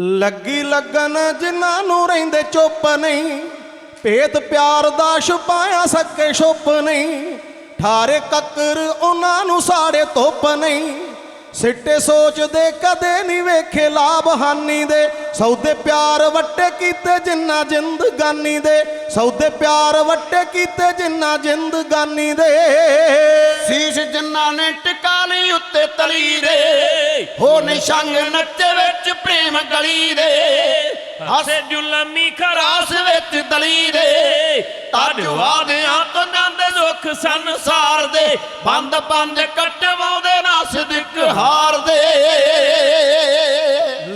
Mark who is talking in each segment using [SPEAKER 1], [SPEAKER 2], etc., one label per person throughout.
[SPEAKER 1] ਲੱਗੀ ਲੱਗਨ ਜਿਨ੍ਹਾਂ ਨੂੰ ਰਹਿੰਦੇ ਚੁੱਪ ਨਹੀਂ। ਭੇਤ ਪਿਆਰ ਦਾ ਛੁਪਾਇਆ ਸਕੇ ਛੁਪ ਨਹੀਂ। ਠਾਰੇ ਕੱਕਰ ਉਹਨਾਂ ਨੂੰ ਸਾੜੇ ਧੁੱਪ ਨਹੀਂ। ਸਿੱਟੇ ਸੋਚਦੇ ਕਦੇ ਨਹੀਂ ਵੇਖੇ ਲਾਭ ਹਾਨੀ ਦੇ। ਸੌਦੇ ਪਿਆਰ ਵੱਟੇ ਕੀਤੇ ਜਿੰਨਾ ਜ਼ਿੰਦਗਾਨੀ ਦੇ। ਸੌਦੇ ਪਿਆਰ ਵੱਟੇ ਕੀਤੇ ਜਿੰਨਾ ਜ਼ਿੰਦਗਾਨੀ ਦੇ।
[SPEAKER 2] ਸੀਸ ਜਿੰਨਾ ਨੇ ਟਿਕਾ ਲਈ ਉੱਤੇ ਤਲੀ ਦੇ ਹੋ ਨਿਸ਼ੰਗ ਨੱਚੇ ਵਿੱਚ ਪ੍ਰੇਮ ਗਲੀ ਦੇ।
[SPEAKER 3] ਹਸੇ ਜੁਲਮੀ
[SPEAKER 2] ਰਾਸ ਵਿੱਚ ਦਲੀ ਦੇ। ਤੱਜ ਵਾਦਿਆਂ ਤੋਂ ਜਾਂਦੇ ਦੁੱਖ ਸੰਸਾਰ ਦੇ। ਬੰਦ ਬੰਦ ਕਟਵਾਉਂਦੇ ਨਾ ਸਿਦਕ ਹਾਰ ਦੇ।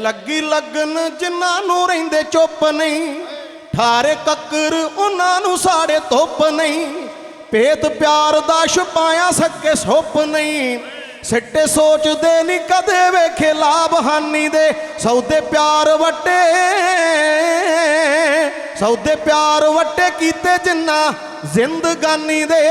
[SPEAKER 1] ਲੱਗੀ ਲੱਗਨ ਜਿਨ੍ਹਾਂ ਨੂੰ ਰਹਿੰਦੇ ਚੁੱਪ ਨਹੀਂ ਠਾਰੇ ਕੱਕਰ ਉਹਨਾਂ ਨੂੰ ਸਾੜੇ ਧੁੱਪ ਨਹੀਂ। ਭੇਤ ਪਿਆਰ ਦਾ ਛੁਪਾਇਆ ਸਕੇ ਸੁੱਪ ਨਹੀਂ। ਸਿੱਟੇ ਸੋਚਦੇ ਨਹੀਂ ਕਦੇ ਵੇਖੇ ਲਾਭ ਹਾਨੀ ਦੇ। ਸੌਦੇ ਪਿਆਰ ਵਟੇ, ਸੌਦੇ ਪਿਆਰ ਵਟੇ ਕੀਤੇ ਜਿੰਨਾ ਜ਼ਿੰਦਗਾਨੀ ਦੇ।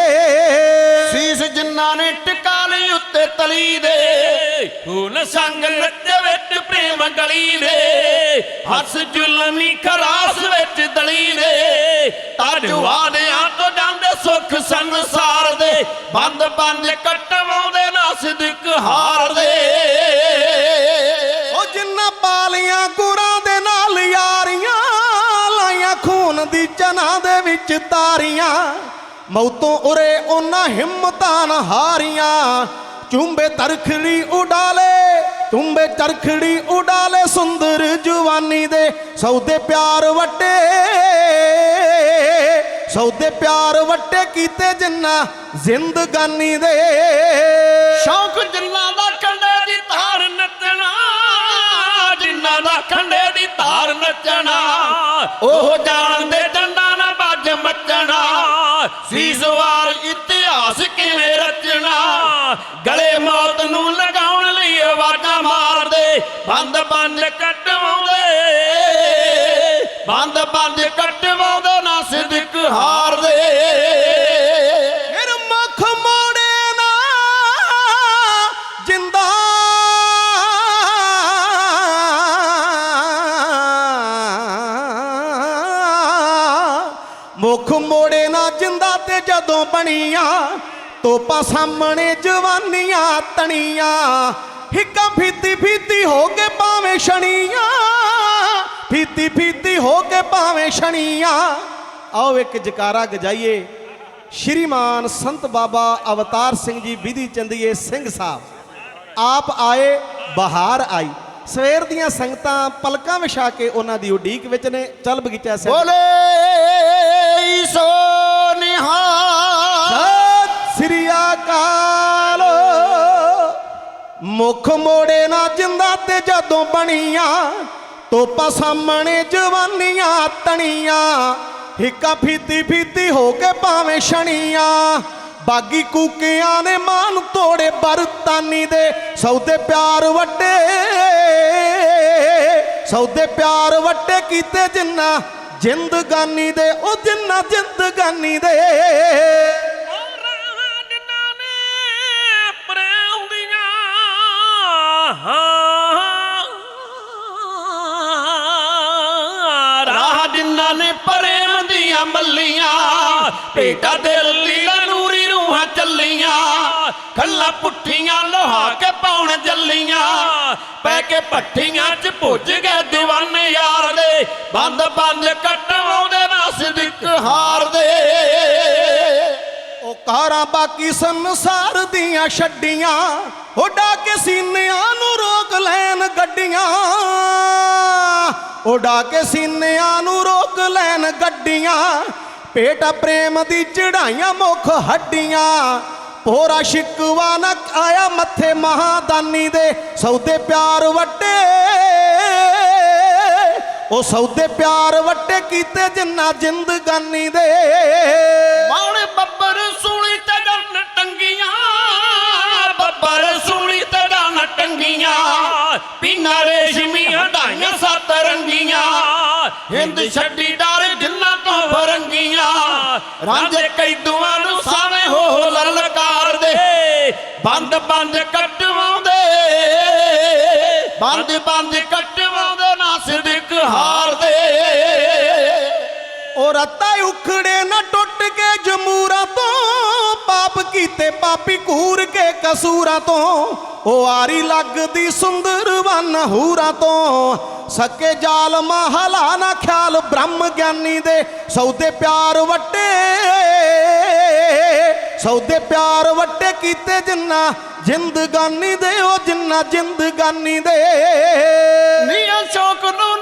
[SPEAKER 2] ਸੀਸ ਜਿੰਨਾ ਨੇ ਟਿਕਾ ਲਈ ਉੱਤੇ ਤਲੀ ਦੇ। ਹੁਣ ਸੰਗ ਨੱਚੇ ਵਿੱਚ ਪ੍ਰੇਮ ਗਲੀ ਦੇ। ਹੱਸ ਜੁਲਮੀ ਖਰਾਸ ਵਿੱਚ ਦਲੀ ਦੇ। ਤੱਜ ਵਾਦਿਆਂ ਸੰਸਾਰ ਦੇ ਬੰਦ ਬੰਦ ਕਟਵਾਉਂਦੇ ਨਾ ਸਿਦਕ ਹਾਰ ਦੇ।
[SPEAKER 1] ਉਹ ਜਿੰਨਾ ਪਾਲੀਆਂ ਗੁਰਾਂ ਦੇ ਨਾਲ ਯਾਰੀਆਂ, ਲਾਈਆਂ ਖੂਨ ਦੀ ਚਨਾ ਦੇ ਵਿੱਚ ਤਾਰੀਆਂ। ਮੌਤੋਂ ਉਰੇ ਉਹਨਾਂ ਹਿੰਮਤਾਂ ਨਾ ਹਾਰੀਆਂ। ਚੁੰਬੇ ਤਰਖੜੀ ਉਡਾਲੇ, ਚੁੰਬੇ ਚਰਖੜੀ ਉਡਾਲੇ ਸੁੰਦਰ ਜਵਾਨੀ ਦੇ ਸੌਦੇ ਪਿਆਰ ਵੱਟੇ। ਸੌਦੇ ਪਿਆਰ ਵੱਟੇ ਕੀਤੇ ਜਿੰਨਾ ਜ਼ਿੰਦਗਾਨੀ ਦੇ।
[SPEAKER 2] ਸ਼ੌਕ ਜਿੰਨਾ ਦਾ ਕੰਡੇ ਦੀ ਧਾਰ ਨੱਚਣਾ, ਜਿੰਨਾ ਦਾ ਕੰਡੇ ਦੀ ਧਾਰ ਨੱਚਣਾ, ਉਹ ਜਾਣਦੇ ਡੰਡਾ ਨਾ ਵੱਜ ਮੱਚਣਾ, ਸੀਸ ਇਤਿਹਾਸ ਕਿਵੇਂ ਰਚਣਾ, ਗਲੇ ਮੌਤ ਨੂੰ ਲਗਾਉਣ ਲਈ ਆਵਾਜ਼ਾਂ ਮਾਰਦੇ ਬੰਦ ਬੰਦ ਕੱਟਵਾਉਂਦੇ ਬੰਦ ਬੰਦ ਕੱਟ ਸਿਦਕ ਹਾਰਦੇ
[SPEAKER 1] ਫਿਰ ਮੁਖ ਮੋੜੇ ਨਾ ਜਿੰਦਾ। ਮੁਖ ਮੋੜੇ ਨਾ ਜਿੰਦਾ ਤੇ ਜਦੋਂ ਬਣੀਆਂ, ਤੋਪਾਂ ਸਾਹਮਣੇ ਜਵਾਨੀਆਂ ਤਣੀਆਂ। ਹਿੱਕਾ ਫੀਤੀ ਫੀਤੀ ਹੋ ਕੇ ਭਾਵੇਂ ਛਣੀਆਂ, ਫੀਤੀ ਫੀਤੀ ਹੋ ਕੇ ਭਾਵੇਂ ਛਣੀਆਂ। ਆਓ ਇੱਕ ਜਕਾਰਾ ਗਜਾਈਏ। ਸ਼੍ਰੀਮਾਨ ਸੰਤ ਬਾਬਾ ਅਵਤਾਰ ਸਿੰਘ ਜੀ ਵਿਧੀ ਚੰਦੀਏ ਸਿੰਘ ਸਾਹਿਬ। ਆਪ ਆਏ ਬਹਾਰ ਆਈ। ਸਵੇਰ ਦੀਆਂ ਸੰਗਤਾਂ ਪਲਕਾਂ ਵਿਛਾ ਕੇ ਉਹਨਾਂ ਦੀ ਉਡੀਕ ਵਿੱਚ ਨੇ। ਚੱਲ ਬਗੀਚਾ ਸਾਹਿਬ।
[SPEAKER 2] ਬੋਲੇ ਸੋ ਨਿਹਾਲ।
[SPEAKER 1] ਸਤਿ ਸ੍ਰੀ ਅਕਾਲ। ਮੁਖ ਮੋੜੇ ਨਾ ਜਿੰਦਾ ਤੇ ਜਦੋਂ ਬਣੀਆਂ ਤੋਪਾਂ ਸਾਹਮਣੇ ਜਵਾਨੀਆਂ ਤਣੀਆਂ। ਹਿੱਕਾਂ ਫੀਤੀ ਫੀਤੀ ਹੋ ਕੇ ਭਾਵੇਂ ਸ਼ਣੀਆਂ ਬਾਗੀ ਕੂਕਿਆਂ ਨੇ ਮਾਨ ਤੋੜੇ ਬਰਤਾਨੀ ਦੇ। ਸੌਦੇ ਪਿਆਰ ਵੱਡੇ, ਸੌਦੇ ਪਿਆਰ ਵੱਡੇ ਕੀਤੇ ਜਿੰਨਾ ਜ਼ਿੰਦਗਾਨੀ ਦੇ, ਉਹ ਜਿੰਨਾ ਜ਼ਿੰਦਗਾਨੀ ਦੇ।
[SPEAKER 2] ਰਾਹ ਜਿੰਨਾ ਨੇ ਪਰੇ ਦੀਆਂ ਮੱਲੀਆਂ, ਭੇਟਾ ਦਿਲ ਲੀਲਾ ਨੂਰੀ ਰੂਹਾਂ ਚੱਲੀਆਂ। ਖੱਲਾ ਪੁੱਠੀਆਂ ਲੋਹਾ ਕੇ ਪਾਉਣ ਜੱਲੀਆਂ। ਪੈ ਕੇ ਭੱਠੀਆਂ 'ਚ ਭੁੱਜ ਗਏ دیਵਾਨੇ ਯਾਰ ਦੇ। ਬੰਦ ਬੰਦ ਕਟਵਾਉਂਦੇ ਨਾ ਸਿਦਕ ਹਾਰ ਦੇ।
[SPEAKER 1] ਕਾਰਾਂ ਬਾਕੀ ਸੰਸਾਰ ਦੀਆਂ ਛੱਡੀਆਂ। ਉਡਾ ਕੇ ਸੀਨਿਆਂ ਨੂੰ ਰੋਕ ਲੈਣ ਗੱਡੀਆਂ। ਉਡਾ ਕੇ ਸੀਨਿਆਂ ਨੂੰ ਰੋਕ ਲੈਣ ਗੱਡੀਆਂ। ਪੇਟਾ ਪ੍ਰੇਮ ਦੀ ਚੜਾਈਆਂ ਮੁਖ ਹੱਡੀਆਂ। ਪੋਰਾ ਸ਼ਿਕਵਾ ਨਾ ਆਇਆ ਮੱਥੇ ਮਹਾਦਾਨੀ ਦੇ ਸੌਦੇ ਪਿਆਰ ਵੱਡੇ ਉਹ ਸੌਦੇ ਪਿਆਰ ਵੱਡੇ ਕੀਤੇ ਜਿੰਨਾ ਜ਼ਿੰਦਗਾਨੀ ਦੇ।
[SPEAKER 2] ਬਾਣ ਬੱਬਰ ਰੰਗੀਆਂ ਪਿੰਨਾ ਰੇਸ਼ਮੀ ਹੰਡਾਈਆਂ ਸੱਤ ਰੰਗੀਆਂ। ਹਿੰਦ ਛੱਡੀ ਡਰ ਜਿੰਨਾ ਤੋਂ ਫਰੰਗੀਆਂ। ਰਾਂਝੇ ਕੈਦੂਆਂ ਨੂੰ ਸਾਵੇਂ ਹੋ ਲਲਕਾਰ ਦੇ। ਬੰਦ ਬੰਦ ਕੱਟਵਾਉਂਦੇ। ਬੰਦ ਬੰਦ ਕੱਟਵਾਉਂਦੇ ਨਾ
[SPEAKER 1] ਸਿਦਕ ਹਾਰਦੇ ਉਹ ਰੱਤਾ ਪਾਪ ਪਾਪੀ ਕੂਰ ਕੇ ਕਸੂਰਾਂ ਤੋਂ, ਉਹ ਆਰੀ ਲੱਗਦੀ ਸੁੰਦਰ ਵਨ ਤੋਂ। ਸਕੇ ਜਾਲ ਮਹਲਾ ਨਾ ਖਿਆਲ ਬ੍ਰਹਮ ਗਿਆਨੀ ਦੇ, ਸੌਦੇ ਪਿਆਰ ਵੱਟੇ। ਸੌਦੇ ਪਿਆਰ ਵੱਟੇ ਕੀਤੇ ਜਿੰਨਾ ਜਿੰਦਗਾਨੀ ਦੇ, ਉਹ ਜਿੰਨਾ ਜਿੰਦਗਾਨੀ ਦੇ।
[SPEAKER 2] ਨੀਆਂ ਸ਼ੌਕ ਨੂੰ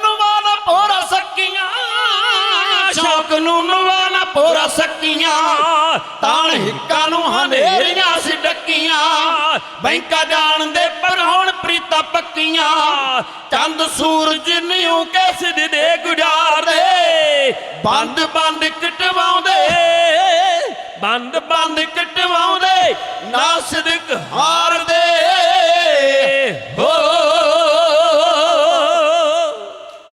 [SPEAKER 2] ਸ਼ੌਕ ਨੂੰ ਪੋਰਾ ਸਕੀਆਂ। ਤਾਣ ਹਿੱਕਾਂ ਨੂੰ ਹਨੇਰੀਆਂ ਸੀ ਡੱਕੀਆਂ। ਬੈਂਕਾ ਜਾਣਦੇ ਪਰ ਹੁਣ ਪ੍ਰੀਤਾਂ ਪੱਕੀਆਂ। ਚੰਦ ਸੂਰਜ ਨਿਉ ਕੈਸੇ ਦੇ ਗੁਜ਼ਾਰਦੇ। ਬੰਦ ਬੰਦ ਕਟਵਾਉਂਦੇ।
[SPEAKER 3] ਬੰਦ
[SPEAKER 2] ਬੰਦ ਕਟਵਾਉਂਦੇ। ਨਾ ਸਦਕ ਹਾਰਦੇ।